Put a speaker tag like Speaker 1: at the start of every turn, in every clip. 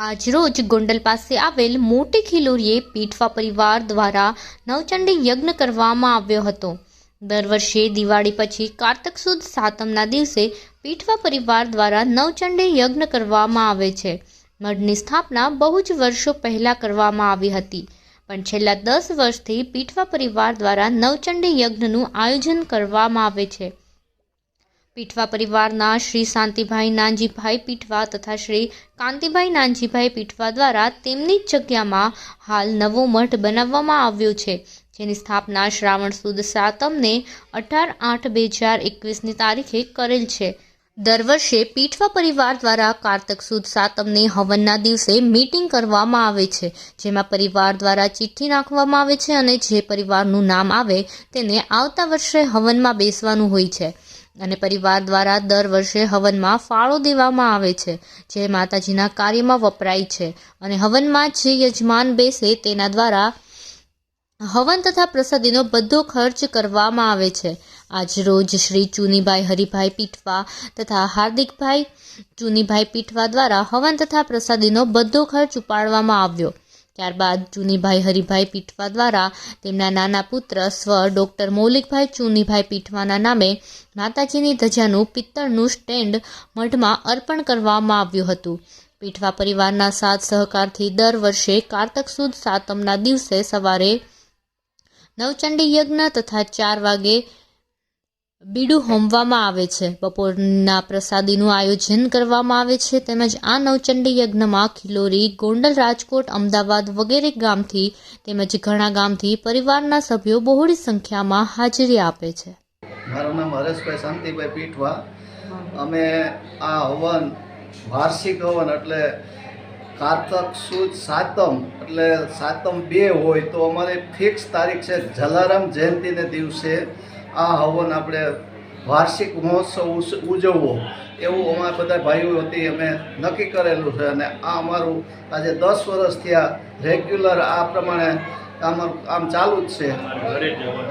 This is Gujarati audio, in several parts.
Speaker 1: આજરોજ ગોંડલ પાસે આવેલ મોટી ખીલોરીએ પીઠવા પરિવાર દ્વારા નવચંડી યજ્ઞ કરવામાં આવ્યો હતો. દર વર્ષે દિવાળી પછી કારતક સુદ સાતમના દિવસે પીઠવા પરિવાર દ્વારા નવચંડી યજ્ઞ કરવામાં આવે છે. મઢની સ્થાપના બહુ જ વર્ષો પહેલાં કરવામાં આવી હતી. પણ છેલ્લા દસ વર્ષથી પીઠવા પરિવાર દ્વારા નવચંડી યજ્ઞનું આયોજન કરવામાં આવે છે. પીઠવા પરિવારના શ્રી શાંતિભાઈ નાનજીભાઈ પીઠવા તથા શ્રી કાંતિભાઈ નાનજીભાઈ પીઠવા દ્વારા તેમની જ જગ્યામાં હાલ નવો મઠ બનાવવામાં આવ્યો છે, જેની સ્થાપના શ્રાવણ સુદ સાતમને અઢાર આઠ બે હજાર એકવીસની તારીખે કરેલ છે. દર વર્ષે પીઠવા પરિવાર દ્વારા કારતક સુદ સાતમને હવનના દિવસે મીટિંગ કરવામાં આવે છે, જેમાં પરિવાર દ્વારા ચિઠ્ઠી નાખવામાં આવે છે અને જે પરિવારનું નામ આવે તેને આવતા વર્ષે હવનમાં બેસવાનું હોય છે. અને પરિવાર દ્વારા દર વર્ષે હવનમાં ફાળો દેવામાં આવે છે, જે માતાજીના કાર્યમાં વપરાય છે. અને હવનમાં જે યજમાન બેસે તેના દ્વારા હવન તથા પ્રસાદીનો બધો ખર્ચ કરવામાં આવે છે. આજ રોજ શ્રી ચુનીભાઈ હરિભાઈ પીઠવા તથા હાર્દિકભાઈ ચુનીભાઈ પીઠવા દ્વારા હવન તથા પ્રસાદીનો બધો ખર્ચ ઉપાડવામાં આવ્યો. ત્યારબાદ ચુનીભાઈ હરિભાઈ પીઠવા દ્વારા તેમના નાના પુત્ર સ્વ ડૉક્ટર મૌલિકભાઈ ચુનીભાઈ પીઠવાના નામે માતાજીની ધજાનું પિત્તળનું સ્ટેન્ડ મઢમાં અર્પણ કરવામાં આવ્યું હતું. પીઠવા પરિવારના સાથ સહકારથી દર વર્ષે કારતક સુદ સાતમના દિવસે સવારે નવચંડી યજ્ઞ તથા ચાર વાગે બીડું હોમવામાં આવે છે. બપોરના પ્રસાદીનું આયોજન કરવામાં આવે છે. તેમજ આ નવચંડી યજ્ઞમાં ખિલોરી, ગોંડલ રાજકોટ, અમદાવાદ વગેરે ગામથી તેમજ ઘણા ગામથી પરિવારના સભ્યો બહોળી સંખ્યામાં હાજરી આપે છે.
Speaker 2: મારું નામ હરેશભાઈ શાંતિભાઈ પીઠવા. અમે આ હવન, વાર્ષિક હવન એટલે કારતક, સુદ, સાતમ, એટલે સાતમ બે હોય તો અમારે ફિક્સ તારીખ છે જલારામ જયંતિને દિવસે. આ હવન આપણે વાર્ષિક મહોત્સવ ઉજવવો. એવું અમારા બધા ભાઈઓ હતી અમે નક્કી કરેલું છે. અને આ અમારું આજે દસ વર્ષ થયા રેગ્યુલર આ પ્રમાણે આમાં આમ ચાલુ જ છે.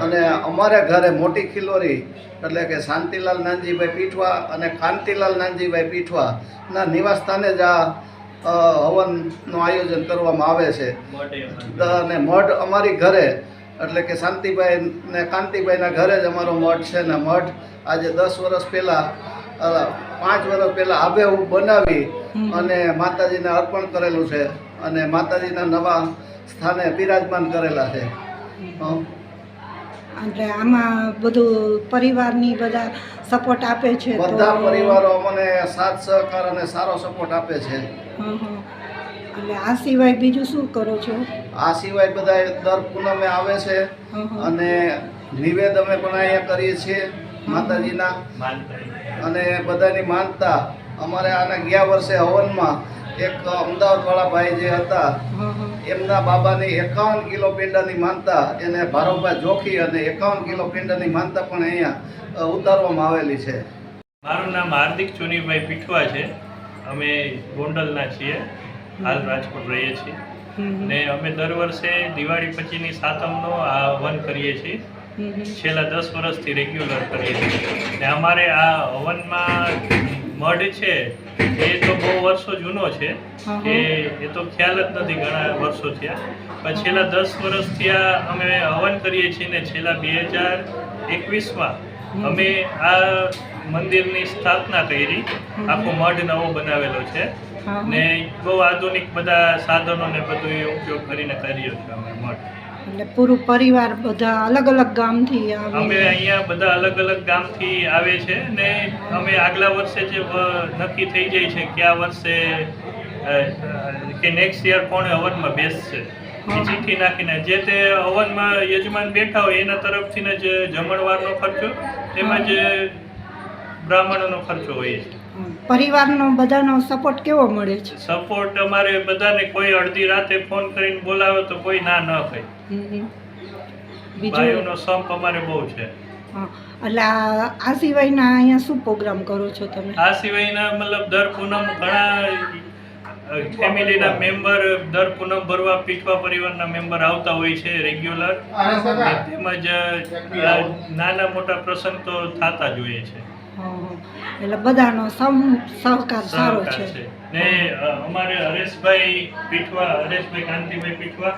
Speaker 2: અને અમારા ઘરે મોટી ખિલોરી એટલે કે શાંતિલાલ નાનજીભાઈ પીઠવા અને કાંતિલાલ નાનજીભાઈ પીઠવા ના નિવાસ જ આ હવનનું આયોજન કરવામાં આવે છે. અને મઢ અમારી ઘરે એટલે કે શાંતિભાઈ ને કાંતિભાઈના ઘરે જ અમારો મઠ છે ને મઠ આજે દસ વર્ષ પહેલાં પાંચ વર્ષ પહેલાં આબેહૂબ બનાવી અને માતાજીને અર્પણ કરેલું છે અને માતાજીના નવા સ્થાને બિરાજમાન કરેલા છે.
Speaker 3: એટલે આમાં બધું પરિવારની બધા સપોર્ટ આપે છે
Speaker 2: બધા પરિવારો અમને સાથ સહકાર અને સારો સપોર્ટ આપે છે.
Speaker 3: એટલે આ સિવાય બીજું શું કરો છો?
Speaker 2: આ સિવાય બધા દર પૂનમે આવે છે. અને નિવેદ અમે પણ અહીંયા કરીએ છીએ માતાજીના. અને બધાની માનતા. અમારે આના ગયા વર્ષે હવનમાં એક અમદાવાદવાળા ભાઈ જે હતા. એમના બાબાની એકાવન કિલો પિંડાની માનતા એને ભારોભાઈ જોખી અને એકાવન કિલો પિંડાની માનતા પણ અહીંયા ઉતારવામાં આવેલી છે.
Speaker 4: મારું નામ હાર્દિક ચુનીભાઈ પીઠવા છે. અમે ગોંડલના છીએ. હાલ રાજકોટ રહીએ છીએ. ને અમે દર વર્ષે દિવાળી પછીની સાતમનો આ હવન કરીએ છીએ. છેલ્લા દસ વર્ષથી રેગ્યુલર કરીએ છીએ. ને અમારે આ હવનમાં મઢ છે એ તો બહુ વર્ષો જૂનો છે
Speaker 3: કે
Speaker 4: એ તો ખ્યાલ જ નથી ઘણા વર્ષો થયા. પણ છેલ્લા દસ વર્ષથી આ અમે હવન કરીએ છીએ ને છેલ્લા બે હજાર એકવીસમાં અમે આ મંદિરની સ્થાપના કરી. આખો મઢ નવો બનાવેલો છે. ને બહુ આધુનિક બધા સાધનો ને બધું ઉપયોગ કરીને કર્યો છે અમે મઠ.
Speaker 3: એટલે પૂરું પરિવાર બધા અલગ અલગ ગામથી
Speaker 4: અમે અહીંયા બધા અલગ અલગ ગામથી આવે છે ને અમે આગલા વર્ષે જે નક્કી થઈ જાય છે કે આ વર્ષે કે નેક્સ્ટ યર કોણે હવનમાં બેસશે. ચીઠી નાખીને જે તે હવનમાં યજમાન બેઠા હોય એના તરફથી જ જમણવારનો ખર્ચો તેમજ બ્રાહ્મણોનો ખર્ચો હોય છે.
Speaker 3: પરિવારનો બધાનો સપોર્ટ કેવો મળે છે
Speaker 4: સપોર્ટ અમારે બધાને કોઈ અડધી રાતે ફોન કરીને બોલાવે તો કોઈ ના ન કહે. ભાઈઓનો સંપ અમારે બહુ છે.
Speaker 3: એટલે આ આ સિવાયના અહીંયા શું પ્રોગ્રામ કરો છો તમે
Speaker 4: આ સિવાયના મતલબ દર પૂનમ ઘણા ફેમિલીના મેમ્બર દર પૂનમ ભરવા પીઠવા પરિવારના મેમ્બર આવતા હોય છે રેગ્યુલર. તેમજ નાના મોટા પ્રસંગ તો થતા જ હોય છે.
Speaker 3: એટલે બધાનો સહકાર સારો છે.
Speaker 4: ને અમારે હરેશભાઈ પીઠવા હરેશભાઈ કાંતિભાઈ પીઠવા